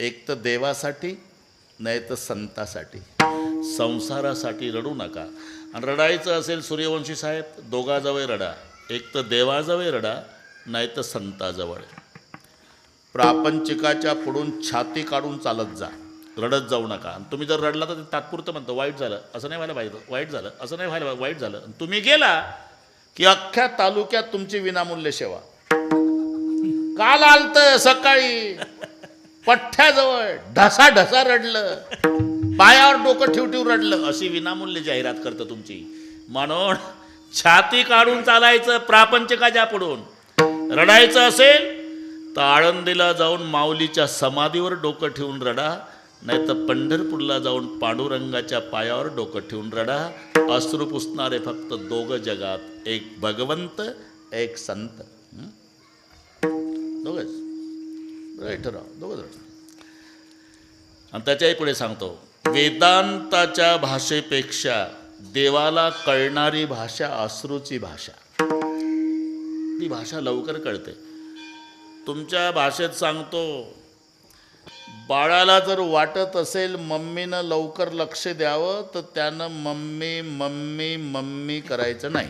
एक तर देवासाठी नाही तर संतासाठी. संसारासाठी रडू नका. आणि रडायचं असेल सूर्यवंशी साहेब दोघाजवळ रडा. एक तर देवाजवळ रडा नाही तर संताजवळ. प्रापंचिकाच्या पुढून छाती काढून चालत जा. रडत जाऊ नका. आणि तुम्ही जर रडला तर ते तात्पुरतं म्हणतं वाईट झालं. असं नाही व्हायला पाहिजे. वाईट झालं. असं नाही व्हायला वाईट झालं. आणि तुम्ही गेला की अख्ख्या तालुक्यात तुमची विनामूल्य सेवा. काल आलत सकाळी. पठ्ठ्याजवळ ढसा ढसा रडलं. पायावर डोकं ठेव ठेव रडलं. अशी विनामूल्य जाहिरात करतं तुमची. म्हणून छाती काढून चालायचं प्रापंचकाच्या पुढून. रडायचं असेल तर आळंदीला जाऊन माऊलीच्या समाधीवर डोकं ठेवून रडा. नाही तर पंढरपूरला जाऊन पांडुरंगाच्या पायावर डोकं ठेवून रडा. अश्रू पुसणारे फक्त दोघं जगात एक भगवंत एक संत. हं? दोघंच. राईट ठराव दोघंच रडा. आणि त्याच्याही पुढे सांगतो वेदांताच्या भाषेपेक्षा देवाला कळणारी भाषा अश्रूची भाषा. ती भाषा लवकर कळते. तुमच्या भाषेत सांगतो बाळाला जर वाटत असेल मम्मीनं लवकर लक्ष द्यावं तर त्यानं मम्मी मम्मी मम्मी करायचं नाही.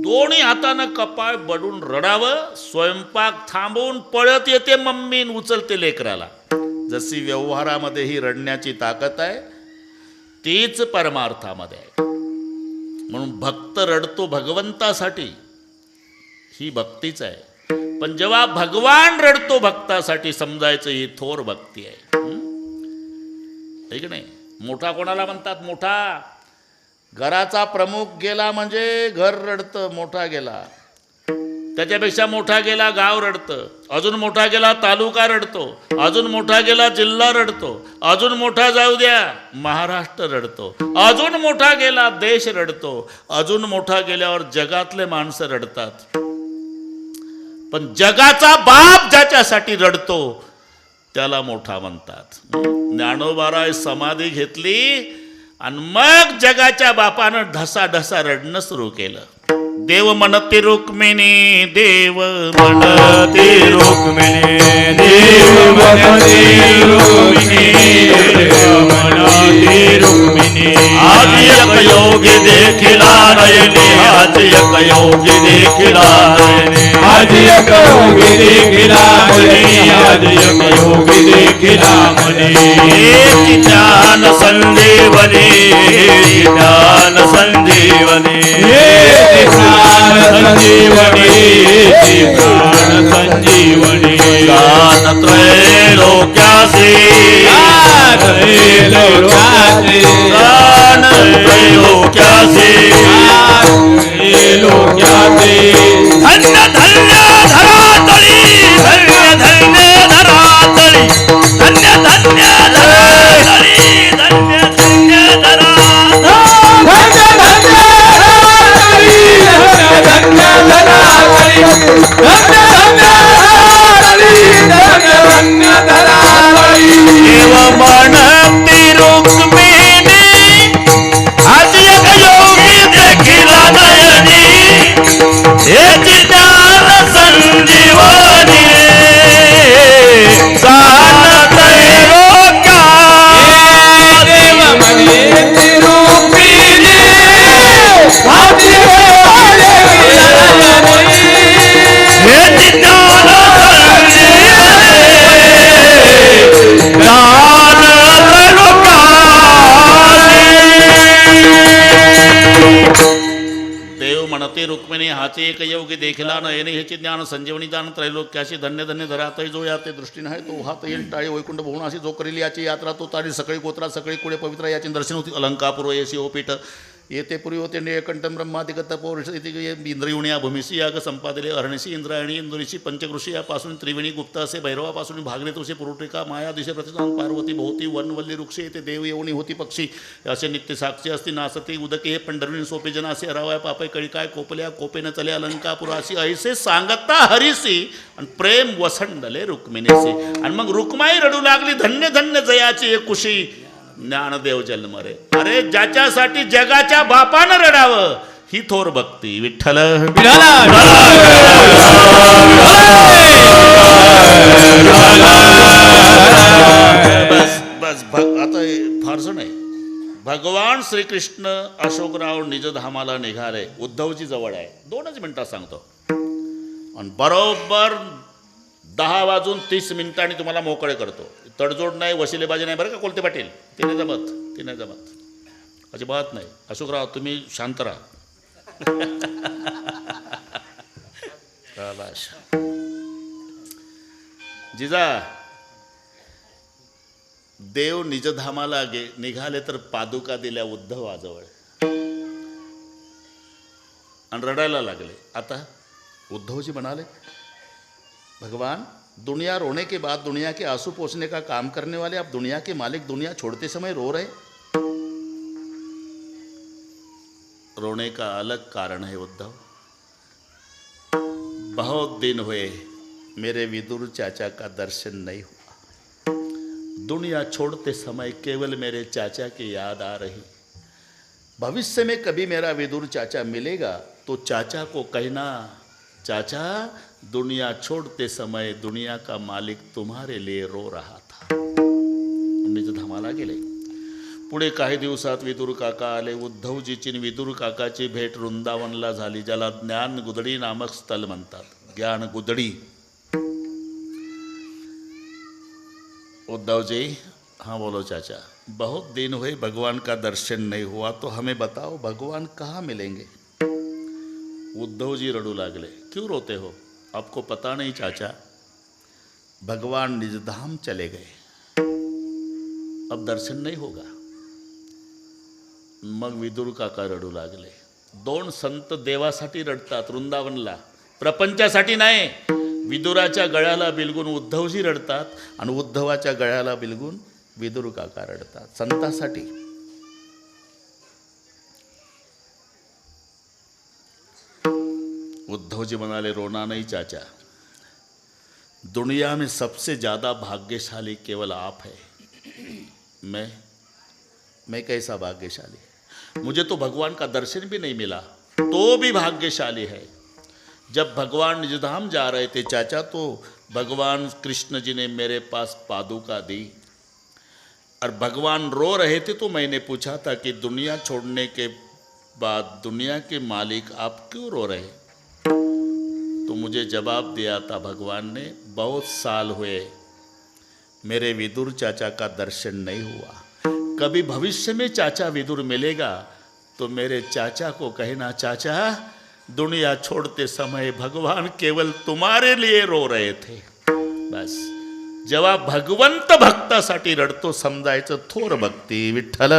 दोन्ही हातानं कपाळ बडून रडावं स्वयंपाक थांबवून पळत येते मम्मी न उचलते लेकराला. जशी व्यवहारामध्ये ही रडण्याची ताकद आहे तीच परमार्थामध्ये आहे. म्हणून भक्त रडतो भगवंतासाठी ही भक्तीच आहे. पण जेव्हा भगवान रडतो भक्तासाठी समजायचं ही थोर भक्ती आहे. की नाही? मोठा कोणाला म्हणतात? मोठा. घराचा प्रमुख गेला म्हणजे घर रडतं मोठा गेला. त्याच्यापेक्षा मोठा गेला गाव रडतं. अजून मोठा गेला तालुका रडतो. अजून मोठा गेला जिल्हा रडतो. अजून मोठा जाऊ द्या महाराष्ट्र रडतो. अजून मोठा गेला देश रडतो. अजून मोठा गेल्यावर जगातले माणसं रडतात. पण जगाचा बाप ज्याच्यासाठी रडतो त्याला मोठा म्हणतात. ज्ञानोबाराय समाधी घेतली आणि मग जगाच्या बापानं ढसा ढसा रडणं सुरू केलं. देव म्हणते रुक्मिणी देव म्हणते रुक्मिणी देव म्हणते रुक्मिणी देव म्हणते रुक्मिणी. आज एक योगी देखिला नयनी आज एक योगी देखिला आज एक योगी देखिला म्हणे आज एक योगी देखिला म्हणे ज्ञान संजीवनी ज्ञान संजीवनी. संजीवनी हे प्राण संजीवनी गान त्रैलोक्यासी लोकाचे त्रैलोक्यासी धन्य धन्य धरातळी धन्य धन्य धरातळी धन्य धन्य धरा नयने ज्ञान संजीवनी दान त्रैलोक्याशी धन्य धन्य धरातही जो या ते दृष्टीने आहे तो हात येईल टाळी वैकुंठ भवन अशी जो करेल याची यात्रा तो ताळी सकाळी गोत्रा सकाळी कुळे पवित्र याचे दर्शन होती अलंकापूर्व येशी ओपीठ येते पूर्वी होते निळकंठम ब्रह्मादिगत पौरुष इंद्रियुणी भूमिशी याग संपादले अरणशी इंद्रायणी इंदुरीशी पंचकृषी यापासून त्रिवेणी गुप्त असे भैरवापासून भागले तुसे पुरुटिका माया दिशे प्रतिदान पार्वती भोवती वनवल्ली वृक्ष येते देव येवणी होती पक्षी. असे नित्य साक्षी असती नासते उदके हे पंढरणी सोपे जन असे हरावाय पापय कळिकाय कोपल्या कोपेन चले अलंकापुरासी ऐसे सांगता हरिसी आणि प्रेम वसंडले रुक्मिणीचे आणि मग रुक्माई रडू लागली धन्य धन्य जयाची एकुशी ज्ञानदेव जन्मरे अरे ज्याच्यासाठी जगाच्या बापानं रडावं ही थोर भक्ती विठ्ठल. बस बस आता फारस नाही. भगवान श्रीकृष्ण अशोकराव निजधामाला निघाले. उद्धवजी जवळ आहे. दोनच मिनिटात सांगतो. आणि बरोबर दहा वाजून तीस मिनिटांनी तुम्हाला मोकळे करतो. तडजोड नाही वशिलेबाजी नाही बरं का? कोलते पाटील. ते नाही जमत ते नाही जमत. अजिबात नाही. अशोकराव तुम्ही शांत राहा. जिजा देव निजधामाला गे निघाले तर पादुका दिल्या उद्धवाजवळ आणि रडायला लागले. आता उद्धवजी म्हणाले भगवान दुनिया रोने के बाद दुनिया के आँसू पोछने का काम करने वाले आप दुनिया के मालिक दुनिया छोड़ते समय रो रहे रोने का अलग कारण है उद्धव। बहुत दिन हुए मेरे विदुर चाचा का दर्शन नहीं हुआ। दुनिया छोड़ते समय केवल मेरे चाचा की याद आ रही। भविष्य में कभी मेरा विदुर चाचा मिलेगा तो चाचा को कहना चाचा दुनिया छोड़ते समय दुनिया का मालिक तुम्हारे लिए रो रहा था। निज धामाला गेले पुढे काही दिवसात विदुर काका आले उद्धवजीची विदुर काकाची भेट वृंदावनला झाली ज्याला ज्ञान गुदडी नामक स्थल म्हणतात. ज्ञान गुदडी. उद्धवजी हां हाँ बोलो चाचा बहुत दिन हुए भगवान का दर्शन नहीं हुआ तो हमें बताओ भगवान कहाँ मिलेंगे? उद्धव जी रडू लागले. क्यों रोते हो? आपको पता नहीं चाचा। भगवान निजधाम चले गए। अब दर्शन नहीं होगा। मग विदुर काका रडू लागले. दोन संत देवासाठी रडतात वृंदावनला. प्रपंचासाठी नाही. विदुराच्या गळ्याला बिलगून उद्धवजी रडतात आणि उद्धवाच्या गळ्याला बिलगून विदुर काका रडतात. संतासाठी. उद्धवजी म्हणाले रोना नहीं चाचा। दुनिया में सबसे ज़्यादा भाग्यशाली केवल आप है। मैं मैं कैसा भाग्यशाली? मुझे तो भगवान का दर्शन भी नहीं मिला तो भी भाग्यशाली है। जब भगवान निजधाम जा रहे थे चाचा तो भगवान कृष्ण जी ने मेरे पास पादुका दी। और भगवान रो रहे थे तो मैंने पूछा था कि दुनिया छोड़ने के बाद दुनिया के मालिक आप क्यों रो रहे? तो मुझे जवाब दिया था भगवान ने बहुत साल हुए मेरे विदुर चाचा का दर्शन नहीं हुआ कभी भविष्य में चाचा विदुर मिलेगा तो मेरे चाचा को कहना चाचा दुनिया छोड़ते समय भगवान केवल तुम्हारे लिए रो रहे थे बस जेव्हा भगवंत भक्तासाठी रडतो समजायचं थोर भक्ती विठ्ठल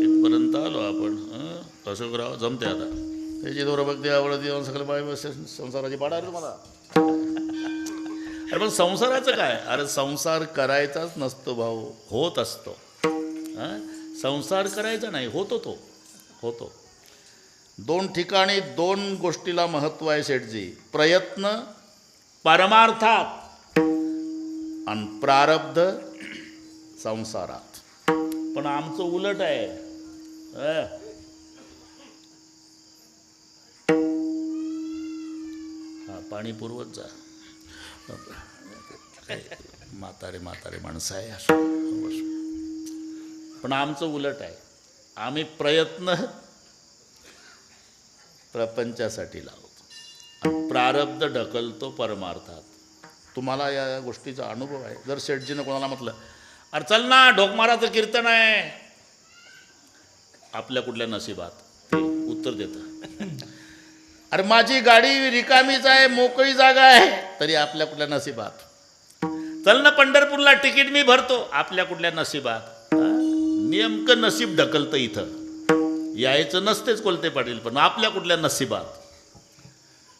इथपर्यंत आलो आपण हं? अशोकराव जमते आता. त्याची दोर भक्ती आवडती सकल बाय संसाराची पाडा रे तुम्हाला. अरे पण संसाराचं काय? अरे संसार करायचाच नसतो भाऊ होत असतो. संसार करायचा नाही होतो तो. होतो. दोन ठिकाणी दोन गोष्टीला महत्त्व आहे शेठजी. प्रयत्न परमार्थात. आणि प्रारब्ध संसारात. पण आमचं उलट आहे. हा. पाणी पुरवत जा. म्हातारे म्हातारे माणसं आहे पण आमचं उलट आहे. आम्ही प्रयत्न प्रपंचासाठी लावतो. प्रारब्ध ढकलतो परमार्थात. तुम्हाला या गोष्टीचा अनुभव आहे. जर शेटजीनं कोणाला म्हटलं अरे चल ना ढोकमाराचं कीर्तन आहे. आपल्या कुठल्या नशिबात? ते उत्तर देतं. अरे माझी गाडी रिकामीच आहे मोकळी जागा आहे तरी आपल्या कुठल्या नशिबात? चल ना पंढरपूरला तिकीट मी भरतो आपल्या कुठल्या नशिबात? नेमकं नशीब ढकलतं इथं. यायचं नसतेच कोलते पाटील पण आपल्या कुठल्या नशिबात?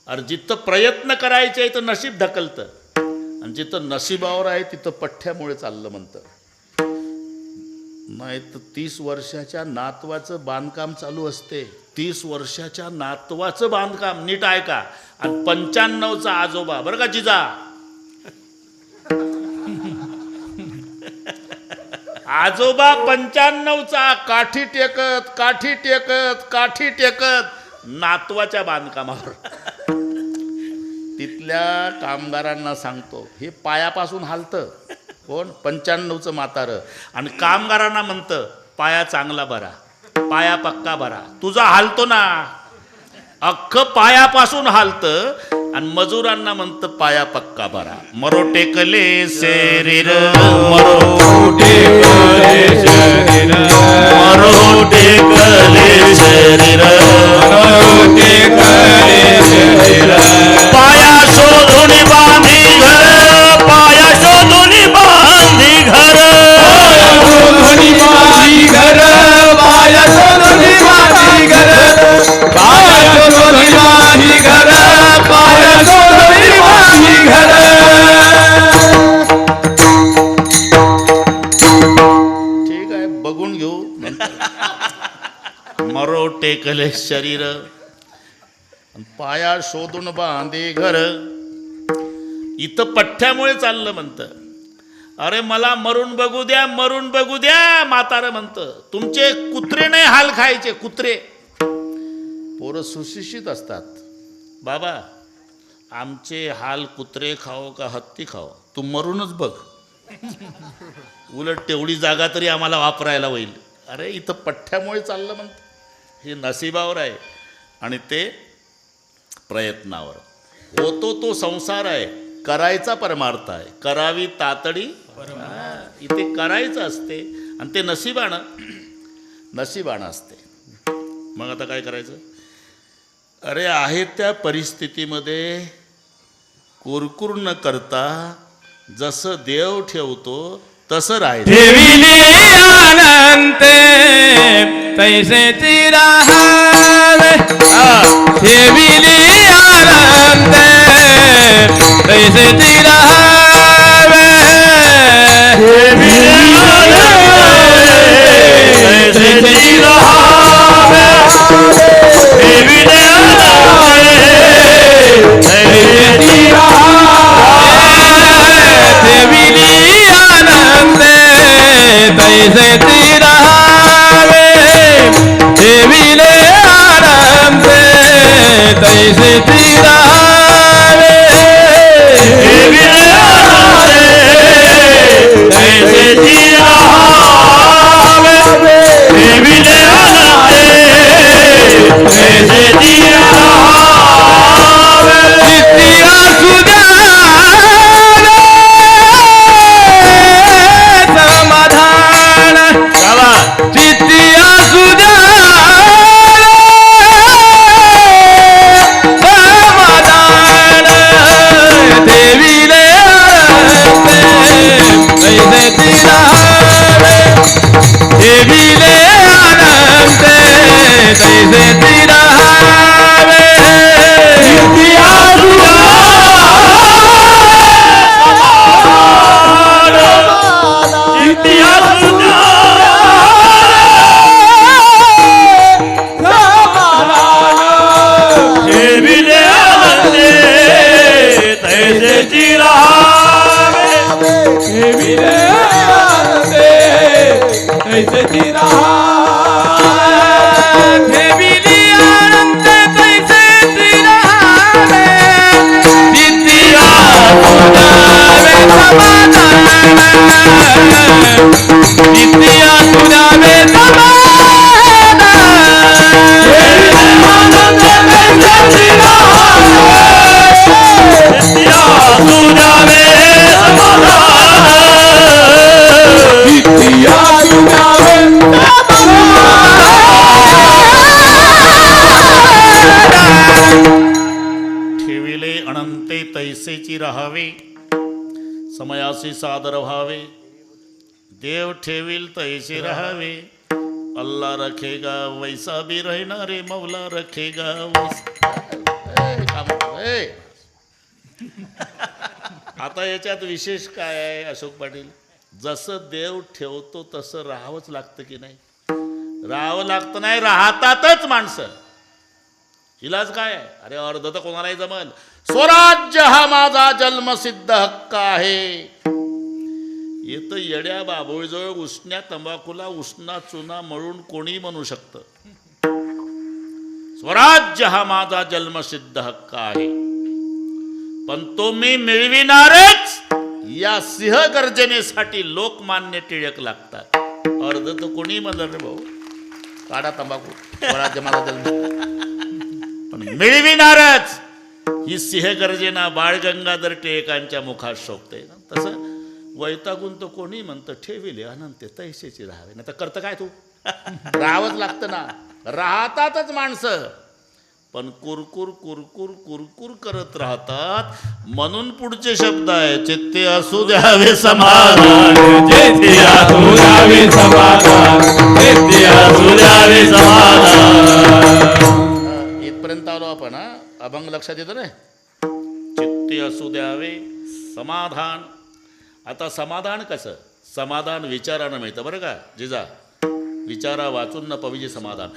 अरे जिथं प्रयत्न करायचे तर नशीब ढकलतं. आणि जिथं नशिबावर आहे तिथं पठ्ठ्यामुळे चाललं म्हणतं. नाही तर तीस वर्षाच्या नातवाचं बांधकाम चालू असते. तीस वर्षाच्या नातवाचं बांधकाम नीट आहे का आणि पंच्याण्णवचा आजोबा बरं का जिजा? आजोबा पंच्याण्णवचा काठी टेकत काठी टेकत काठी टेकत नातवाच्या बांधकामावर. तिथल्या कामगारांना सांगतो हे पायापासून हालतं. कोण? पंच्याण्णवचं म्हातारं. आणि कामगारांना म्हणतं पाया चांगला भरा पाया पक्का भरा. तुझा हालतो ना. अख्खं पायापासून हालतं. आणि मजुरांना म्हणतं पाया पक्का भरा. मरो टेकले शरीर. मरो टेकले शरीर. मरो टेकले शरीर. पाया शोधून बांधी मरो टेकले शरीर। पाया शोधून बांधे घर। इथं पठ्ठ्यामुळे चाललं म्हणतं। अरे मला मरून बघू द्या मरून बघू द्या म्हातारं म्हणतं। तुमचे कुत्रे नाही हाल खायचे कुत्रे। पोरं सुशिक्षित असतात। बाबा आमचे हाल कुत्रे खाओ का हत्ती खाओ तू मरूनच बघ। उलट तेवढी जागा तरी आम्हाला वापरायला होईल। अरे इथं पठ्ठ्यामुळे चाललं म्हणतं। हे नशिबावर आहे. आणि ते प्रयत्नावर. होतो तो संसार आहे. करायचा परमार्थ आहे. करावी तातडी. इथे करायचं असते आणि ते नशिबानं नशिबानं असते. मग आता काय करायचं? अरे आहे त्या परिस्थितीमध्ये कुरकुर न करता जसं देव ठेवतो तसं राहायचं ठेविली अनंते तैसे राहावे. ठेविली अनंते तैसे राहावे. तैसे राहावे. तैसे ठेविली तैसे राहावे ठेविले आनंदे तैसे राहावे समयासी सादर व्हावे देव ठेवील तैसे राहावे अल्ला रखेगा वैसा भी रहना रे मौला रखेगा वैसा. आता याच्यात विशेष काय आहे अशोक पाटील? जसं देव ठेवतो तसं राहावंच लागतं की नाही? राहावं लागतं नाही राहतातच माणसं. इलाज काय आहे? अरे अर्ध तर कोणालाही जमल. स्वराज्य हा माझा जन्मसिद्ध हक्क आहे. येतं येड्या बाबोळीजवळ उष्ण्या तंबाखूला उष्णा चुना मळून कोणी म्हणू शकतं. स्वराज्य हा माझा जन्मसिद्ध हक्क आहे. पण तो मी मिळविणारच या सिंह गर्जनेसाठी लोकमान्य टिळक लागतात. अर्ध तर कोणी म्हणलं रे भाऊ? काढा तंबाखू स्वराज्य माझा जन्म. पण मिळविणारच ही सिंहगर्जेना बाळगंगाधर बाळ टिळकांच्या मुखात शोभते तसं वैतागून तो कोणी म्हणतं ठेविले अनंत तैसेची राहावे. नाही तर करतं काय तू? राहावंच लागतं ना. राहतातच माणसं. पण कुरकुर कुरकुर कुरकुर करत राहतात. म्हणून पुढचे शब्द आहे चित्ते असू द्यावे समाधान चित्ते असू द्यावे समाधान चित्ते असू द्यावे समाधान. इथपर्यंत आलो आपण हा? अभंग लक्षात येतो ना? चित्ते असू द्यावे समाधान. आता समाधान कसं? समाधान विचारानं मिळतं बरं का? जिजा विचारा वाचून न पविजे समाधान.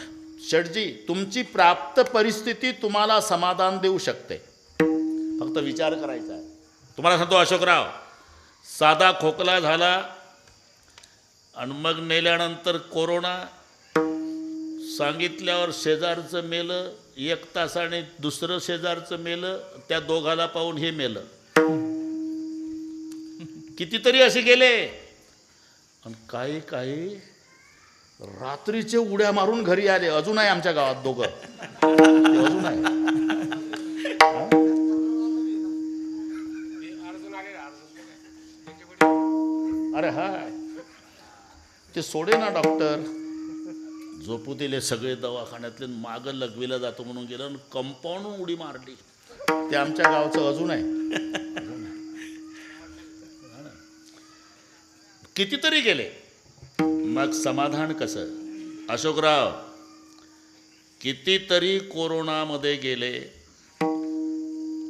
षटजी तुमची प्राप्त परिस्थिती तुम्हाला समाधान देऊ शकते. फक्त विचार करायचा. आहे तुम्हाला सांगतो अशोकराव साधा खोकला झाला आणि मग नेल्यानंतर कोरोना सांगितल्यावर शेजारचं मेलं एक तासाने दुसरं शेजारचं मेलं त्या दोघाला पाहून हे मेलं. कितीतरी असे गेले. आणि काही काही रात्रीचे उड्या मारून घरी आले. अजून आहे आमच्या गावात दोघं. अजून आहे. अरे हा ते सोडे ना डॉक्टर. झोपू दिले सगळे दवाखान्यातले मागं लघवीला जातो म्हणून गेलं आणि कंपाऊंड उडी मारली. ते आमच्या गावचं अजून आहे. कितीतरी गेले. मग समाधान कसं? अशोकराव कितीतरी कोरोनामध्ये गेले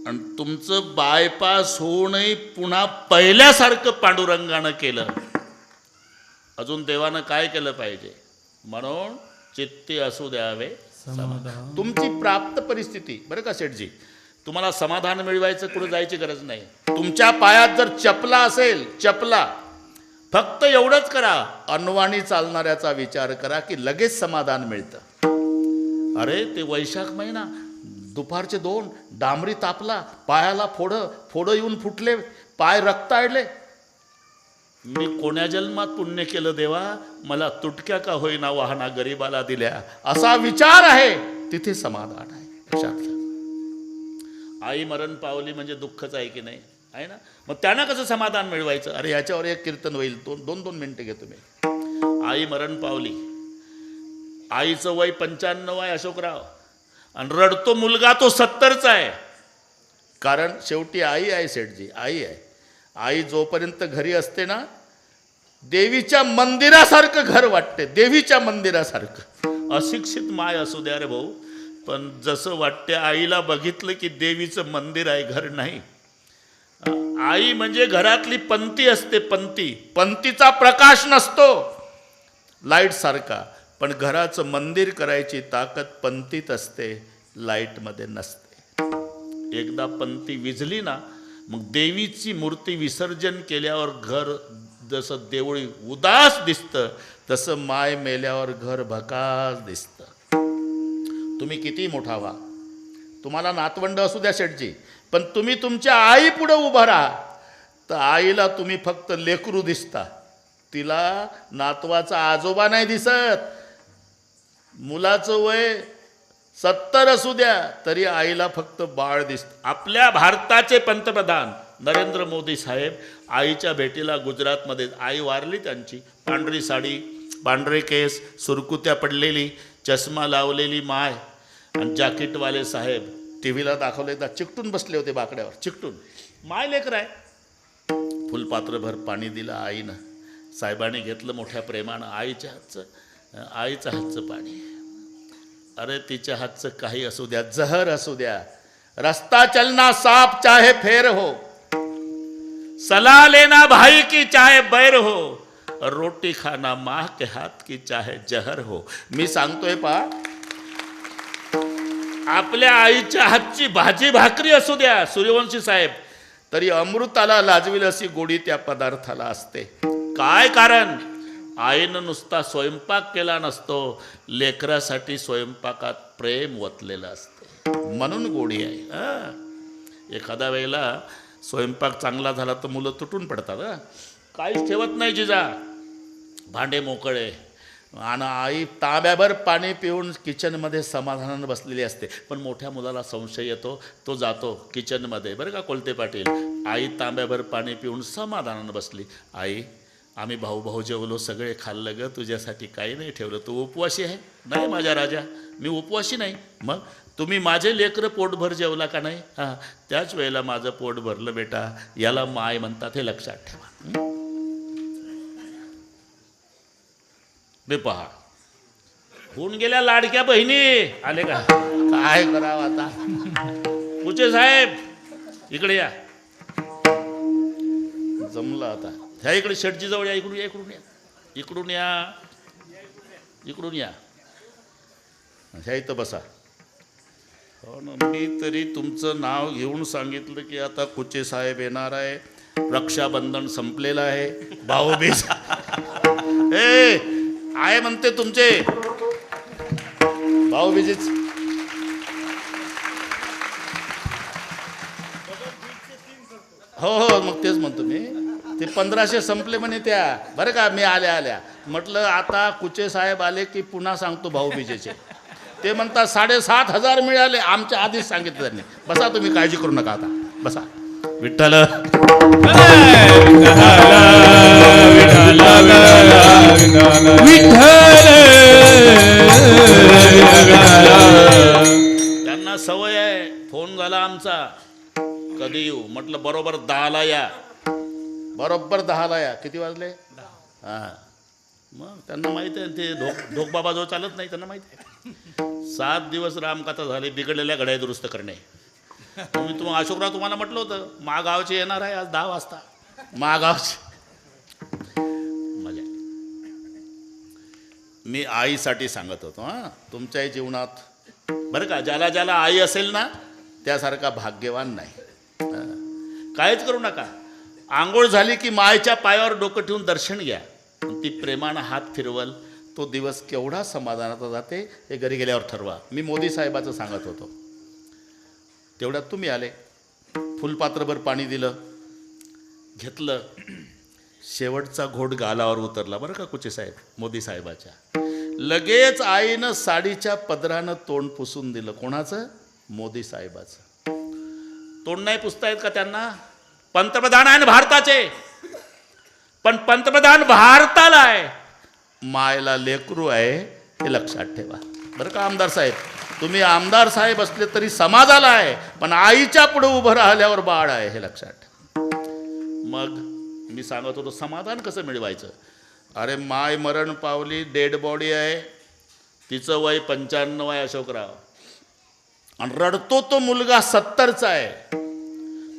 आणि तुमचं बायपास होऊनही पुन्हा पहिल्यासारखं पांडुरंगानं केलं. अजून देवानं काय केलं पाहिजे? म्हणून चित्ती असू द्यावे. समाधान. तुमची प्राप्त परिस्थिती. बरं का सेठजी? तुम्हाला समाधान मिळवायचं कुठं जायची गरज नाही. तुमच्या पायात जर चपला असेल चपला. फक्त एवढंच करा. अनवाणी चालणाऱ्याचा विचार करा की लगेच समाधान मिळतं. अरे ते वैशाख महिना. दुपारचे दोन. डांबरी तापला. पायाला फोडं. फोडं येऊन फुटले. पाय रक्त आडले. मी कोण्या जन्मात पुण्य केलं देवा? मला तुटक्या का होईना वाहना गरीबाला दिल्या? असा विचार आहे. तिथे समाधान आहे. लक्षात घ्या आई मरण पावली म्हणजे दुःखच आहे की नाही? आहे ना? मग त्यांना कसं समाधान मिळवायचं? अरे ह्याच्यावर एक कीर्तन होईल. दोन दोन दोन मिनिटं घेतो मी आई मरण पावली. आईचं वय पंच्याण्णव आहे अशोकराव. आणि रडतो मुलगा तो सत्तरचा आहे. कारण शेवटी आई आहे सेठजी. आई आहे. आई जोपर्यंत घरी असते ना देवीच्या मंदिरासारखं घर वाटते देवीच्या मंदिरासारखं. अशिक्षित माय असू द्या रे भाऊ पण जसं वाटते आईला बघितलं की देवीचं मंदिर आहे घर नाही. आई म्हणजे घरातली पंती असते पंती. पंतीचा प्रकाश नसतो. लाइट सारखा पण घराचं मंदिर करायची ताकद पंतीत असते लाईटमध्ये नसते. एकदा पंती विझली ना मग देवीची मूर्ती विसर्जन केल्यावर घर जसं देवळी उदास दिसतं तसं माय मेल्यावर घर भकास दिसतं. तुम्ही किती मोठा व्हा. तुम्हाला नातवंड असू द्या शेटजी पण तुम्ही तुमच्या आई पुढं उभं राहा. तर आईला तुम्ही फक्त लेकरू दिसता. तिला नातवाचा आजोबा नाही दिसत. मुलाचं वय सत्तर असू द्या तरी आईला फक्त बाळ दिसत. आपल्या भारताचे पंतप्रधान नरेंद्र मोदी साहेब आईच्या भेटीला गुजरातमध्ये आई वारली त्यांची. पांढरी साडी पांढरे केस सुरकुत्या पडलेली चष्मा लावलेली माय. आणि जॅकेटवाले साहेब टी व्हीला दाखवले तर चिकटून बसले होते बाकड्यावर चिकटून. माय लेकर आहे. फुलपात्रभर पाणी दिलं आईनं. साहेबांनी घेतलं मोठ्या प्रेमानं आईच्या हातचं आईचं हातचं पाणी. अरे तिच्या हातचं काही असू द्या जहर असू द्या. रस्ता चलना साप चाहे फेर हो. सलाह लेना भाई की चाहे बैर हो. रोटी खाना माह के हात की चाहे जहर हो. मी सांगतोय पा आपल्या आईच्या हातची भाजी भाकरी असू द्या सूर्यवंशी साहेब. तरी अमृताला लाजवील अशी गोडी त्या पदार्थाला असते. काय कारण? आईनं नुसता स्वयंपाक केला नसतो लेकरासाठी स्वयंपाकात प्रेम वतलेलं असते. म्हणून गोडी आहे. एखाद्या वेळेला स्वयंपाक चांगला झाला तर मुलं तुटून पडतात काहीच ठेवत नाही जिजा. भांडे मोकळे. आणि आई तांब्याभर पाणी पिऊन किचनमध्ये समाधानानं बसलेली असते. पण मोठ्या मुलाला संशय येतो तो जातो किचनमध्ये. बरं का कोलते पाटील? आई तांब्याभर पाणी पिऊन समाधानानं बसली. आई आम्ही भाऊ भाऊ जेवलो सगळे खाल्लं ग तुझ्यासाठी काही नाही ठेवलं. तू उपवाशी आहे? नाही माझ्या राजा. मी उपवाशी नाही. मग तुम्ही माझे लेकरं पोटभर जेवला का नाही? हां त्याच वेळेला माझं पोट भरलं बेटा. याला माय म्हणतात हे लक्षात ठेवा. मी बे पहा. होऊन गेल्या लाडक्या बहिणी. आले का? काय करावं आता? कुचे साहेब. इकडे या. जमलं आता. ह्या इकडे शेटजीजवळ या इकडून या इकडून या. इकडून या. इकडून या. ह्या इथं बसा. हो ना मी तरी तुमचं नाव घेऊन सांगितलं की आता कुचे साहेब येणार आहे. रक्षाबंधन संपलेलं आहे. भाऊबीज ए आहे म्हणते तुमचे. भाऊबीजीच हो हो मग तेच म्हणतो मी. ते पंधराशे संपले म्हणे त्या. बरं का मी आल्या आल्या. म्हटलं आता कुचे साहेब आले की पुन्हा सांगतो भाऊबीजेचे ते म्हणतात साडेसात हजार मिळाले. आमच्या आधीच सांगितलं त्यांनी. बसा तुम्ही काळजी करू नका आता. बसा. विठ्ठल. त्यांना सवय आहे. फोन झाला आमचा. कधी येऊ? म्हटलं बरोबर दहाला या. बरोबर दहाला या. किती वाजले? हां. मग त्यांना माहिती आहे ते धोक धोकबाबा जो चालत नाही त्यांना माहिती आहे. सात दिवस रामकथा झाले बिघडलेल्या घड्या दुरुस्त करणे. तुम्ही तुम्हाला अशोकराव तुम्हाला म्हटलं होतं मागावचे येणार आहे आज दहा वाजता. मागावचे. मजा. मी आईसाठी सांगत होतो हां. तुमच्याही जीवनात बरं का ज्याला ज्याला आई असेल ना त्यासारखा भाग्यवान नाही. काहीच करू नका. आंघोळ झाली की मायच्या पायावर डोकं ठेवून दर्शन घ्या. ती प्रेमानं हात फिरवल तो दिवस केवढा समाधानाचा जाते हे घरी गेल्यावर ठरवा. मी मोदी साहेबाचं सांगत होतो. तेवढ्यात तुम्ही आले. फुलपात्रभर पाणी दिलं. घेतलं. शेवटचा घोट गालावर उतरला. बरं का कुचे साहेब? मोदी साहेबाच्या. लगेच आईनं साडीच्या पदरानं तोंड पुसून दिलं. कोणाचं? मोदी साहेबाचं. तोंड नाही पुसतायत का त्यांना? पंतप्रधान आहे ना भारताचे. पण पंतप्रधान भारताला आहे. मायला लेकरू आहे हे लक्षात ठेवा. बरं का आमदार साहेब? तुम्ही आमदार साहेब असले तरी समाजाला आहे पण आईच्या पुढे उभं राहिल्यावर बाळ आहे हे लक्षात ठेवा. मग मी सांगत होतो समाधान कसं मिळवायचं? अरे माय मरण पावली डेड बॉडी आहे. तिचं वय पंच्याण्णव आहे अशोकराव. आणि रडतो तो मुलगा सत्तरचा आहे.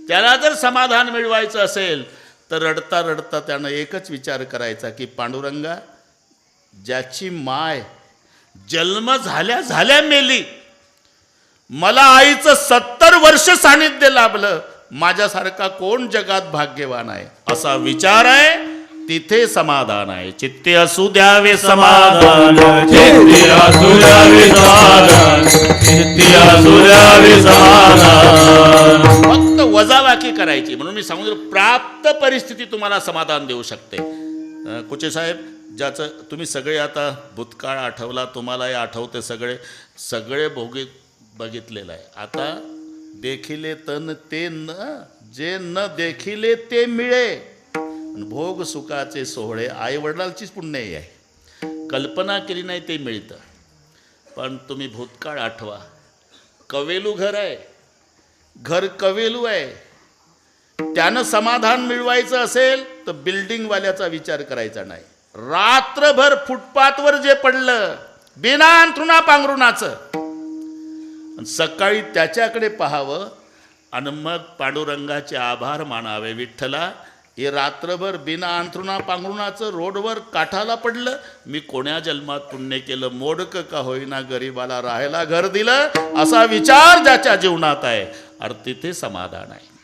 त्याला जर समाधान मिळवायचं असेल तर रडता रडता त्यानं एकच विचार करायचा की पांडुरंगा ज्याची माय जन्म झाल्या झाल्या मेली मला आईचं सत्तर वर्ष सानिध्य लाभलं माझ्यासारखा कोण जगात भाग्यवान आहे? असा विचार आहे. तिथे समाधान आहे. चित्ते असू द्यावे समाधान. चित्तिया सुरावी समाधान. चित्तिया सुरावी समाधान. फक्त वजावाकी करायची. म्हणून मी सांगून दिलं, प्राप्त परिस्थिती तुम्हाला समाधान देऊ शकते. कुचे साहेब ज्याचं तुम्ही सगळे आता भूतकाळ आठवला तुम्हालाही आठवते सगळे. सगळे भोगी बघितलेलं आहे. आता देखिले तन ते न जे न देखिले ते मिळे. भोग सुखाचे सोहळे आई वडिलांचीच पुण्याई आहे. कल्पना केली नाही ते मिळतं. पण तुम्ही भूतकाळ आठवा. कवेलू घर आहे. घर कवेलू आहे. त्यानं समाधान मिळवायचं असेल तर बिल्डिंगवाल्याचा विचार करायचा नाही. रात्रभर फुटपाथवर जे पडलं बिना अंथरुणा पांघरुणाचं. सकाळी त्याच्याकडे पाहावं आणि मग पांडुरंगाचे आभार मानावे विठ्ठला. हे रात्रभर बिना अंथरुणा पांघरुणाचं रोडवर काठाला पडलं. मी कोण्या जन्मात पुण्य केलं? मोडक का होईना गरिबाला राहायला घर दिलं? असा विचार ज्याच्या जीवनात आहे. अरे तिथे समाधान आहे.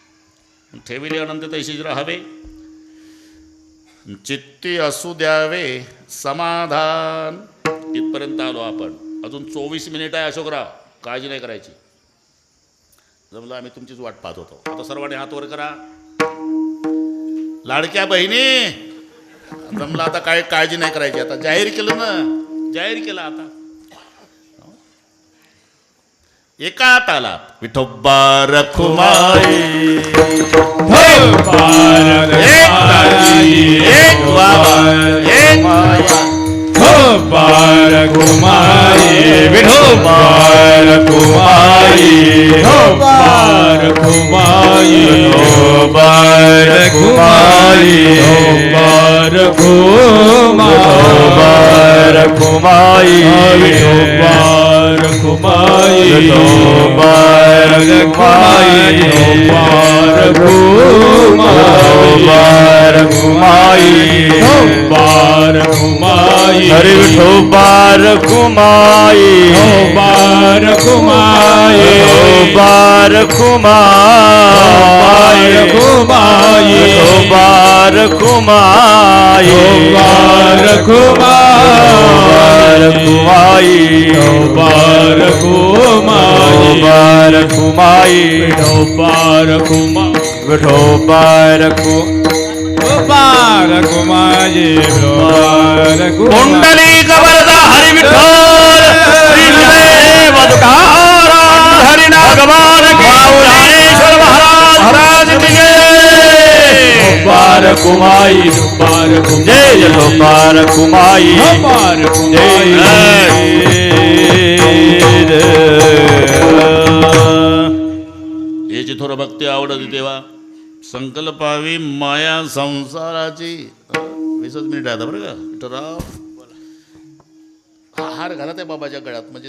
ठेविले अनंत तैशीज राहावे चित्ती असू द्यावे. समाधान. इथपर्यंत आलो आपण. अजून चोवीस मिनिट आहे अशोकराव. काळजी नाही करायची. जमलं आम्ही तुमचीच वाट पाहत होतो. आता सर्वांनी हात वर करा. लाडक्या बहिणी जमलं आता काय काळजी नाही करायची आता जाहीर केलं ना जाहीर केलं आता. एका तालात विठोबा रखुमाई ताली, एक बाबा एक माया. बार कुमारी विठो बार कुमारी हो बार कुमारी हो बार कुमारी हो बार कुमारी बार कुमारी विठो बार कुमारी विठो बार कुमारी हो बार कुमारी बार कुमारी हो बार कुमारी हरे विठो बार कुमाई हो बार कुमाई हो बार कुमाई कुमाई हो बार कुमाई हो बार कुमाई हो बार कुमाई हो बार कुमाई कुमाई जय कुमाई याची थोडं भक्ती आवडत तेव्हा. संकल्पावी माया संसाराची. वीसच मिनिट आता बरं का? विठ्ठलराव हा हार घाला त्या बाबाच्या गळ्यात म्हणजे ते